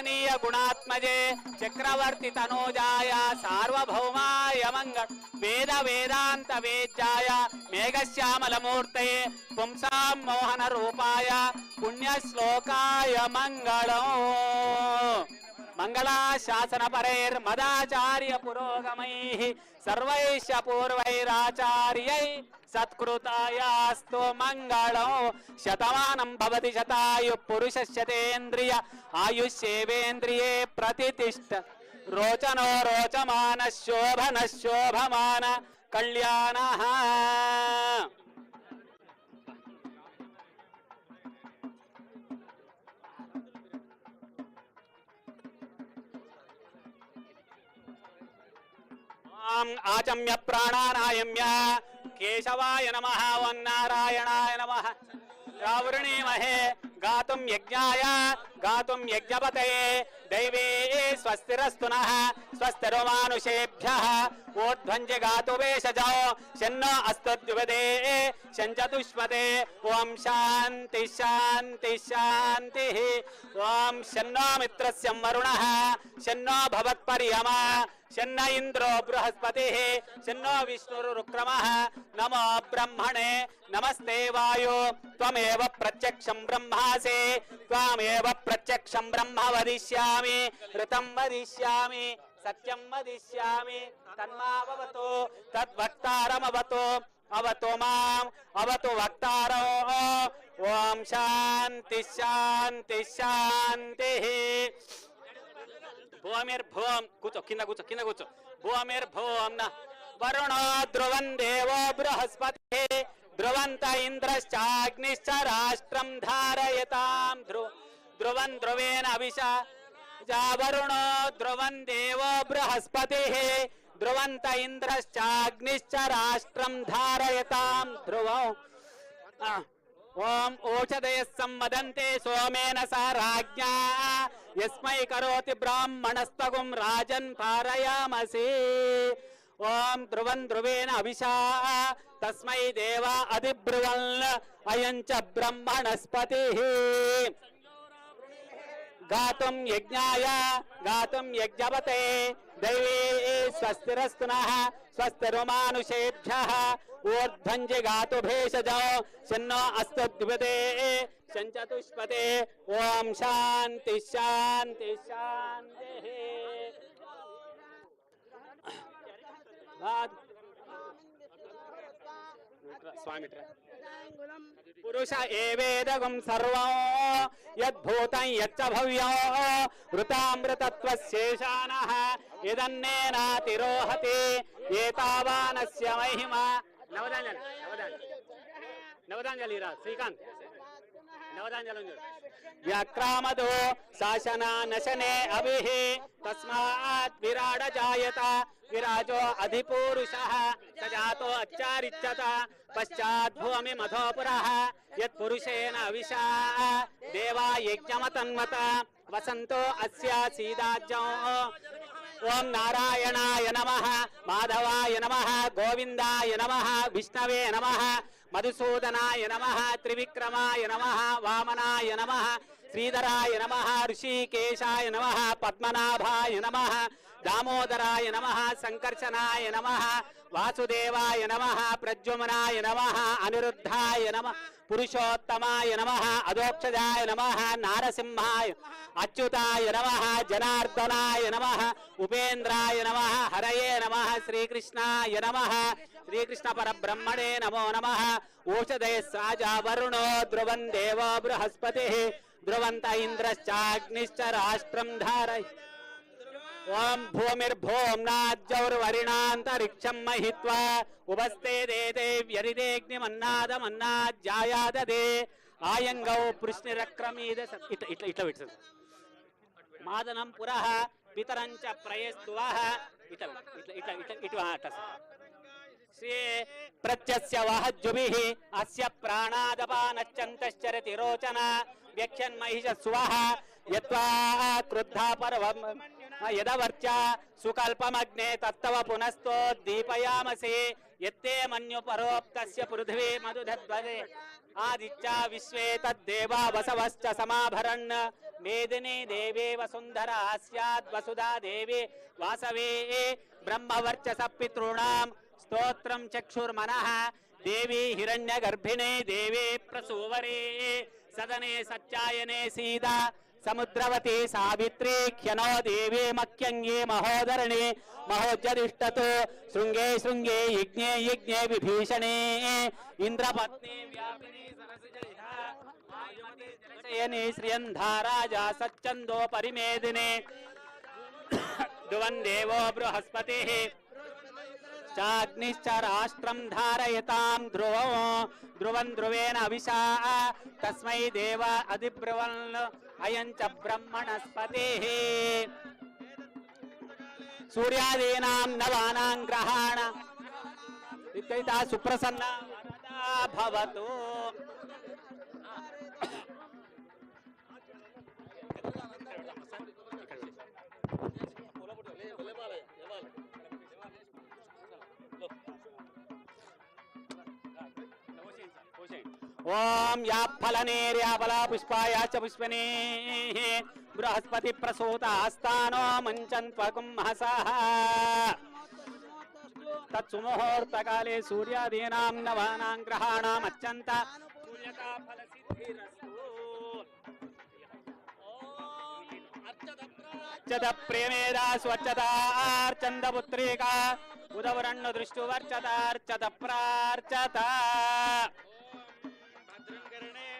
కమనీయ గుణాత్మజే చక్రవర్తి తనూజాయ సార్వభౌమాయ మంగళ వేద వేదాంత వేద్యాయ మేఘశ్యామలమూర్తయే పుంసాం మోహన రూపాయ పుణ్యశ్లోకాయ మంగళం. మంగళాశాసనపరైర్మదాచార్య పురోగమై సర్వైష పూర్వైరాచార్యై సత్కృతాయాస్తు మంగళం శతమానం భవతి శతాయు పురుషశతేంద్రియ ఆయుష్యేవేంద్రియే ప్రతిష్ట రోచనో రోచమాన శోభన శోభమాన కళ్యాణ ఆచమ్య ప్రాణానాయమ్య కేశవాయ నమ వన్నారాయణాయ నమ రావృణీమహే గాతుం యజ్ఞాయ గాతుం యజ్ఞపతయే దైవే స్వస్తిరస్తున स्वस्तरो मानुषेभ्यः ऊर्ध्वञ्ज शन्नो अस्तुद्युपदे शञ्चतुष्मते ॐ शान्ति शान्ति, शान्तिः। ॐ शन्नो मित्रस्य वरुणः। शन्नो भवत्पर्यमा। शन्न शन्नो नमो ब्रह्मणे। नमस्ते वायु। त्वमेव प्रत्यक्षं ब्रह्मासि। त्वामेव प्रत्यक्षं ब्रह्म वदिष्यामि। ऋतं वदिष्यामि। వదిష్యామి సత్యం వదిష్యామి తన్మావతు తద్వక్తారమవతు అవతు మాం అవతు వక్తారో ఓం శాంతి శాంతి శాంతి భూమిర్భూం కూర్చో కింద కూర్చో కింద కూర్చో భూమిర్భూం న వరుణో ధ్రువం దేవో బృహస్పతి ధ్రువంత ఇంద్రశ్చాగ్నిశ్చ రాష్ట్రం ధారయతాం ధ్రువ ధ్రువం ధ్రువేణ అభిష వరుణో ధ్రువం దేవో బృహస్పతి ధ్రువంత ఇంద్రశ్చాగ్నిశ్చ రాష్ట్రం ధారయతాం ధ్రువం ఓం ఓషధయ సంవదంతే సోమేన స రాజ్ఞా యస్మై కరోతి బ్రాహ్మణస్తగుం రాజన్ పారయామసి ఓం ధ్రువం ధ్రువేణ అభిషా తస్మై దేవా అధిబ్రువల్ అయం చ బ్రహ్మణస్పతి గాతుం యజ్ఞాయ గాతుం యజ్ఞపతే దైవే స్వస్తిరస్తు నః స్వస్తిరుమానుషేభ్యः ఊర్ధ్వంజి గాతు భేషజ శన్నో అస్తు ద్విపదే శంచతుష్పదే ఓం శాంతి శాంతి पुरुष एवेदकं सर्व, यद्भूतं यच्च भव्यो, वृतामृतत्वशेषान इदन्नेनातिरोहति एतावानस्य महिमा। नवदाञ्जलि नवदाञ्जलि। नवदांजल श्रीकांत व्याक्रामदो शासना नशने अभिः, तस्मात् विराड जायत विराजो अधिपुरुषः सजातो अच्छारिच्यत पश्चाद्भूमि मधोपुरा यत्पुरुषेण अविशा। देवा यज्ञमतन्वत, वसन्तो अस्य सीदाज्ञो ओम नारायणाय नमः, माधवाय नमः गोविंदय नमः, विष्णवे नमः, मधुसूदनाय नमः, त्रिविक्रमाय नमः, वामनाय नमः, श्रीधराय नमः, ऋषिकेशाय नमः, पद्मनाभाय नमः, दामोदराय नमः, संकर्षनाय नमः వాసుదేవాయ నమ ప్రద్యుమ్నాయ నమ అనిరుద్ధాయ నమ పురుషోత్తమాయ నమ అదోక్షజాయ నమ నారసింహాయ అచ్యుతాయ నమ జనార్దనాయ నమ ఉపేంద్రాయ నమ హరయే నమ శ్రీకృష్ణాయ నమ శ్రీకృష్ణ పరబ్రహ్మణే నమో నమ ఓషధయ సాజా వరుణో ధ్రువం దేవో బృహస్పతి ధ్రువంత ఇంద్రశ్చాగ్నిశ్చ రాష్ట్రం ధారయ ఓం భూమిర్భూమ్నాజ్జౌర్వరిణాంతరిక్షం మహిత్వా ఉపస్థే దేతే వ్యరిదేగ్నిమన్నాదమన్నాజ్జాయాదదే ఆయంగౌ పృష్ణిరక్రమీద ఇట్లా ఇట్లా ఇట్లా పెట్టు మాదనం పురః పితరంచ ప్రయస్తువః ఇట్లా ఇట్లా ఇట్లా ఇట్లా ఇటు అట్లా శ్రీ ప్రత్యస్య వహజ్జుభిః అస్య ప్రాణాదపానశ్చంతశ్చరతి రోచన వ్యక్ష్యన్మహిష స్వహ యత్వా క్రుద్ధా పర్వం యదవర్చ సుకల్పమగ్నే తత్తవ పునస్తో దీపయామసి ఎత్తే మన్యు పరోక్తస్య పృథివీ మధుధద్వదే ఆదిత్య విశ్వే తద్దేవా వసవశ్చ సమాభరన్ మేదిని దేవే వసుంధర స్యాద్ వసుధా దేవి వాసవే బ్రహ్మవర్చస పితॄణాం స్తోత్రం చక్షుర్మనః దేవి హిరణ్య గర్భిణే దేవే ప్రసూవరే సదనే సచ్చాయనే సీదా సముద్రవతి సావిత్రి క్షణో దేవే మఖ్యంగే మహోదరణి మహోజ్జతిష్టతో శృంగే శృంగే యజ్ఞే యజ్ఞే విభీషణే. ఇంద్రపత్ని వ్యాపిని సరసిజలిధా శ్రియంధారాజా సచ్చందో పరిమేదిని. ధువన్ దేవో బృహస్పతి. చాగ్నిశ్చ రాష్ట్రం ధారయతాం ధ్రువో ధ్రువం ధ్రువేణ అవిశా తస్మై దేవ అధిబ్రువన్ అయం చ బ్రహ్మణస్పతి సూర్యాదీనాం నవానాం గ్రహాణ ఇత్యైతా సుప్రసన్న భవతు ओम या फलनेर्याबला पुष्पायाश्च पुष्पने बृहस्पति प्रसूता स्थानो मञ्चन् त्वकुं महसः तत्सुमुहूर्तकाले सूर्यादीनां नवानां ग्रहाणाम् अत्यन्त अर्चत प्रेमेदा स्वच्छतार्चन्द पुत्रिका उदवरण्णु दृष्टुवर्चतार्चत प्रार्चता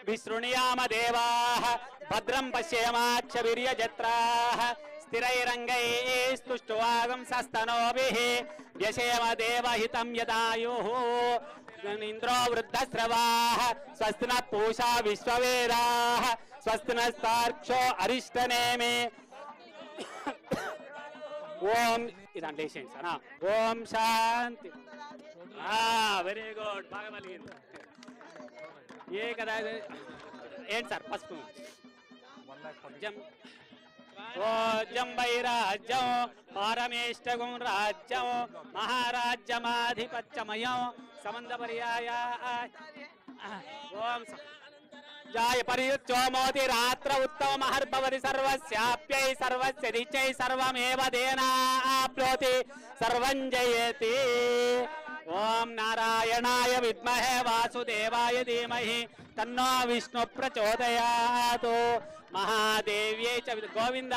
విశృణుయామ దేవాః భద్రం పశ్యేమాక్షవీర్యజత్రాः స్థిరైరంగైస్తుష్టువాగం సస్తనోభిः వ్యశేమ దేవహితం యదాయుः ఇంద్రో వృద్ధస్రవాः స్వస్తి నః పూషా విశ్వవేదాः స్వస్తి నస్తార్క్షో అరిష్టనేమి ఓం. ఓం శాంతి వెరీ గుడ్ బాగా ఏ కదా ఇది? ఏంటి సార్ పసుపు జం ఓ జంబై రాజ్యం పారమేష్టగుం రాజ్యం మహారాజ్యమాధిపత్యమయం సమంద పర్యాయ ఓం రాత్ర ఉత్తమ మహర్భవతి సర్వస్యాప్యై సర్వస్య దిచ్చై సర్వమేవ దేనాప్నోతి సర్వం జయతి ఓం నారాయణాయ విద్మహే వాసుదేవాయ ధీమహి తన్నో విష్ణు ప్రచోదయాతు మహాదేవ్యై చ విద్- గోవింద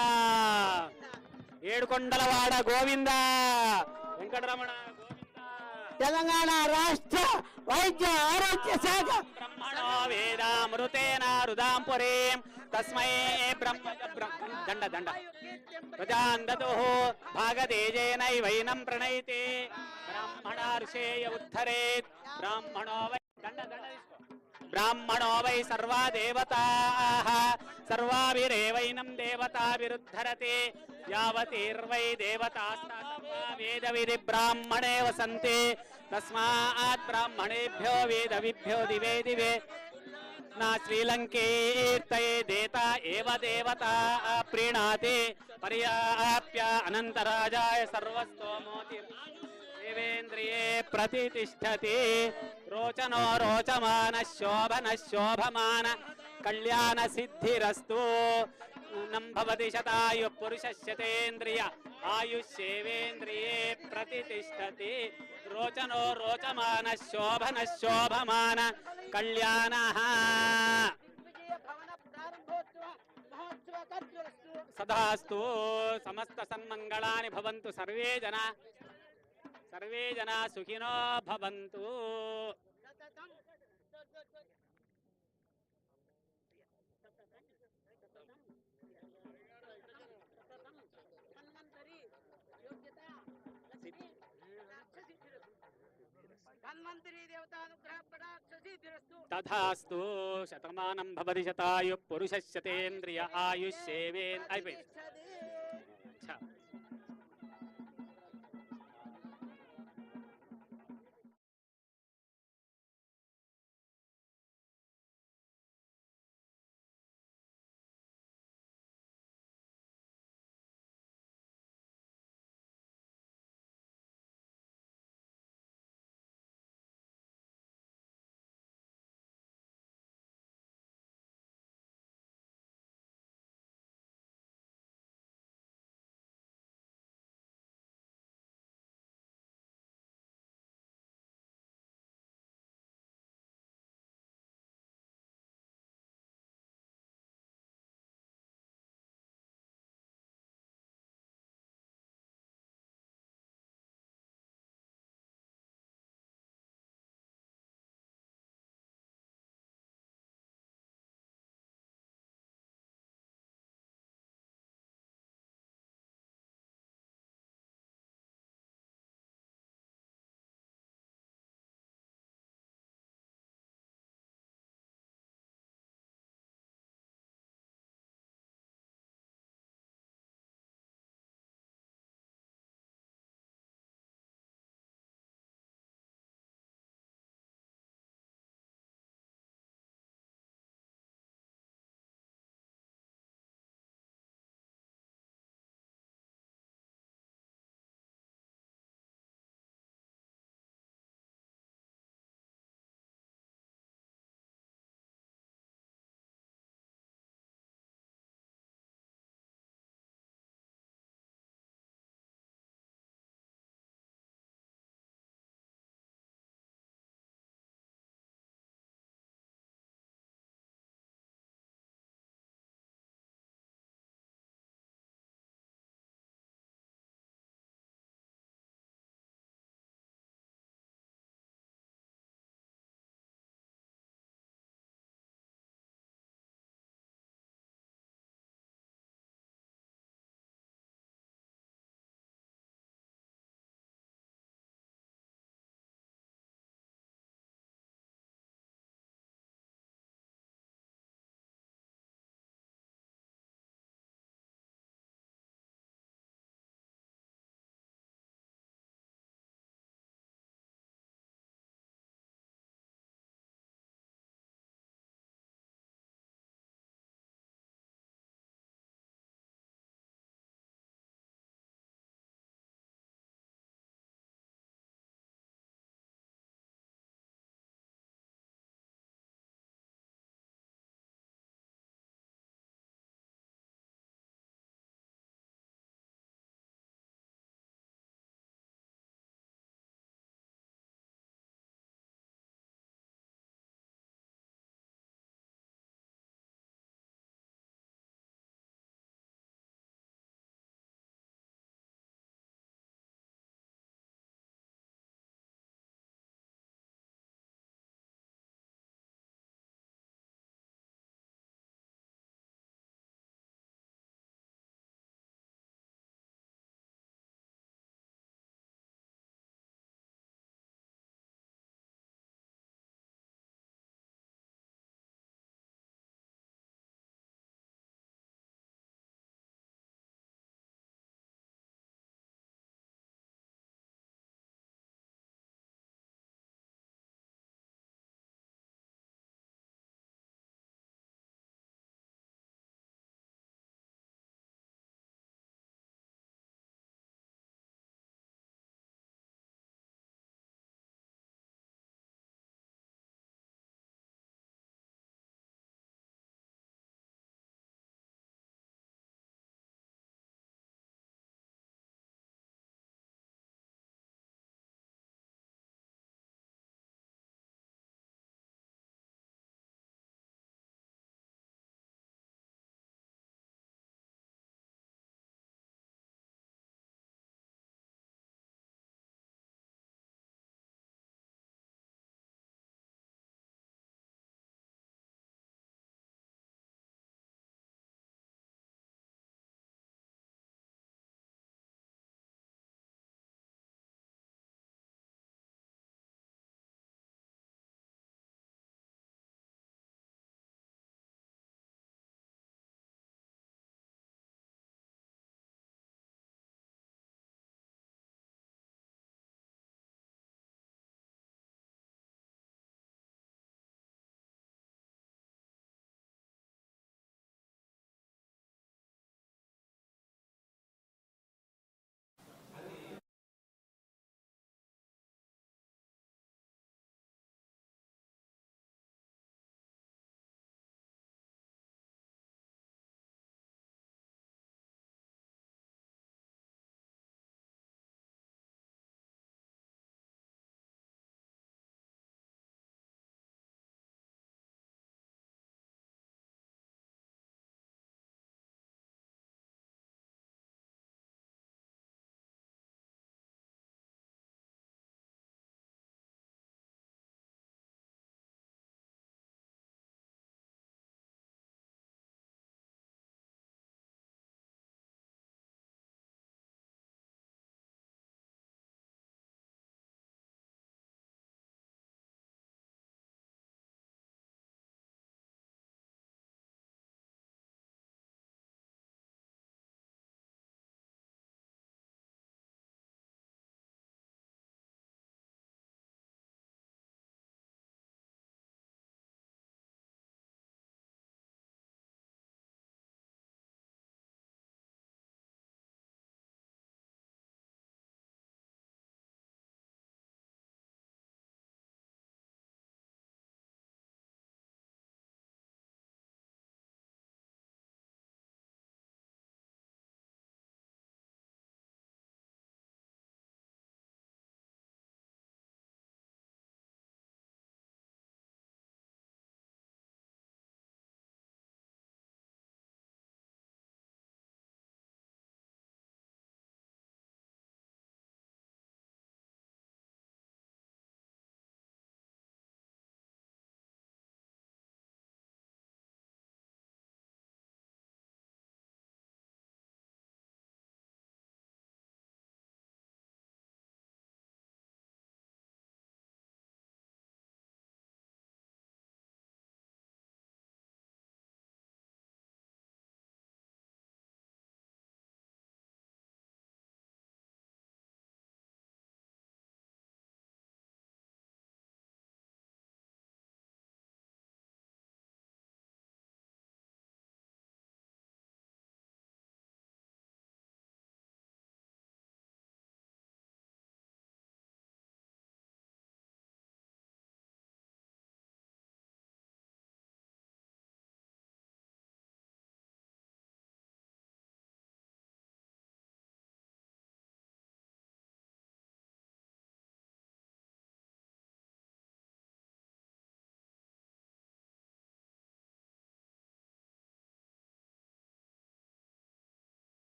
ఏడుకొండలవాడ గోవింద. వెంకటరమణ తెలంగాణ రాష్ట్ర వైద్య ఆరోగ్య శాఖ. బ్రహ్మణో వేదామృతేన రుదాం పురీం తస్మై బ్రహ్మ బ్రహ్మ దండ దండ. ప్రజాందతు భాగతేజేనైవైనం ప్రణయితే బ్రాహ్మణ ఋషేయ ఉద్ధరేత్. బ్రాహ్మణో వై దండ దండ తీసుకో. బ్రాహ్మణో వై సర్వా దేవతాః సర్వాభిరేవైనం దేవతాభిరుద్ధరతే యావతీర్వై దేవతాస్తా సర్వా వేద విధి బ్రాహ్మణే వసంతి తస్మాత్ బ్రాహ్మణేభ్యో వేదవిభ్యో దివే దివే నా శ్రీలంకేర్తయే దేత ఏవ దేవత ప్రీణాతి పర్యాప్య అనంతరాజాయ సర్వస్తోమోతి దేవేంద్రియే ప్రతిష్టతి రోచనో రోచమాన శోభన శోభమాన కళ్యాణ సిద్ధిరస్తు నంభవతి శతాయు పురుషశతేంద్రియ ఆయుష్యేవేంద్రియే ప్రతిష్టతి రోచనో రోచమాన శోభన శోభమాన కళ్యాణ సదాస్తు సమస్త సన్మంగళాని భవంతు సర్వే జనా సర్వే జనా సుఖినో భవంతు. సతతం తథాస్తు శతమానం భవతి శతాయు పురుషశతేంద్రియ ఆయుష్యేవేన్. ఆయుష్ ప్రతిష్టతి. అయిపోయింది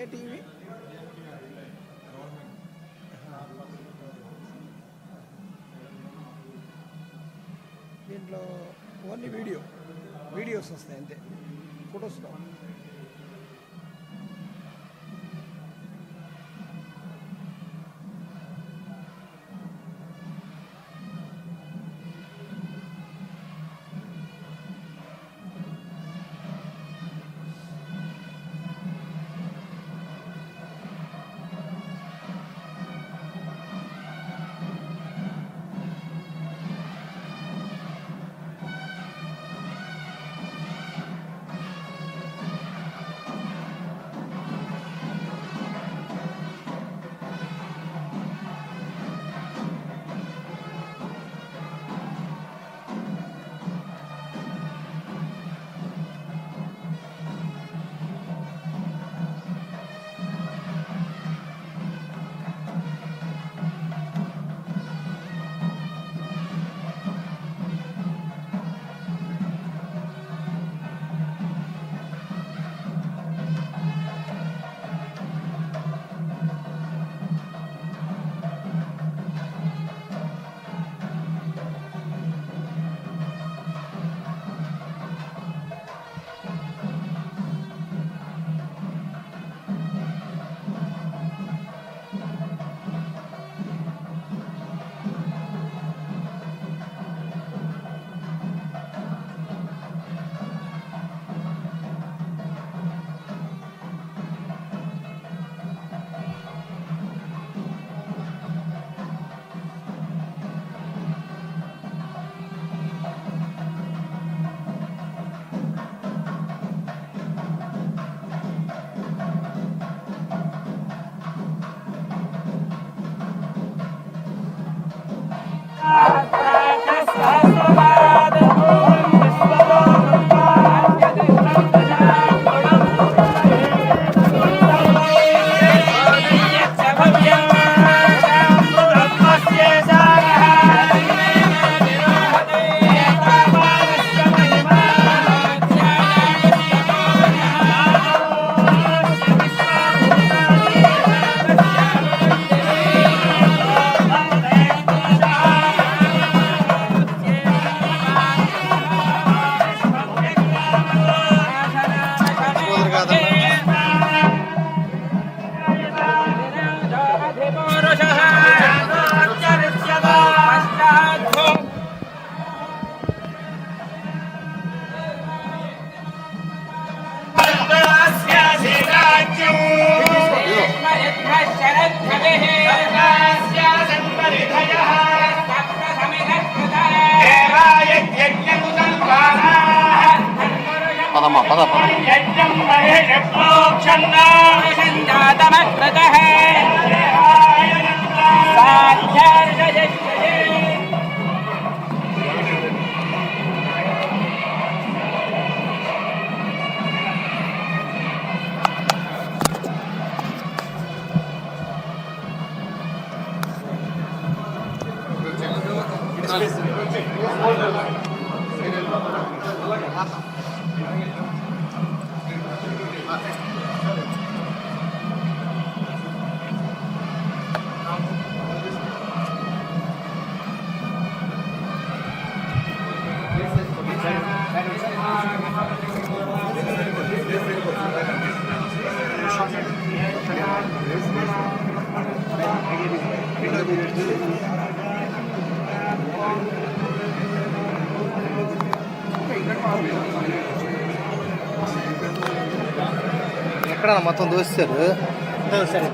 ఏ టీవీ? దీంట్లో ఓన్లీ వీడియో. వీడియోస్ వస్తాయి అంతే. ఫొటోస్లో ఎక్కడ మొత్తం దోస్తారు సరే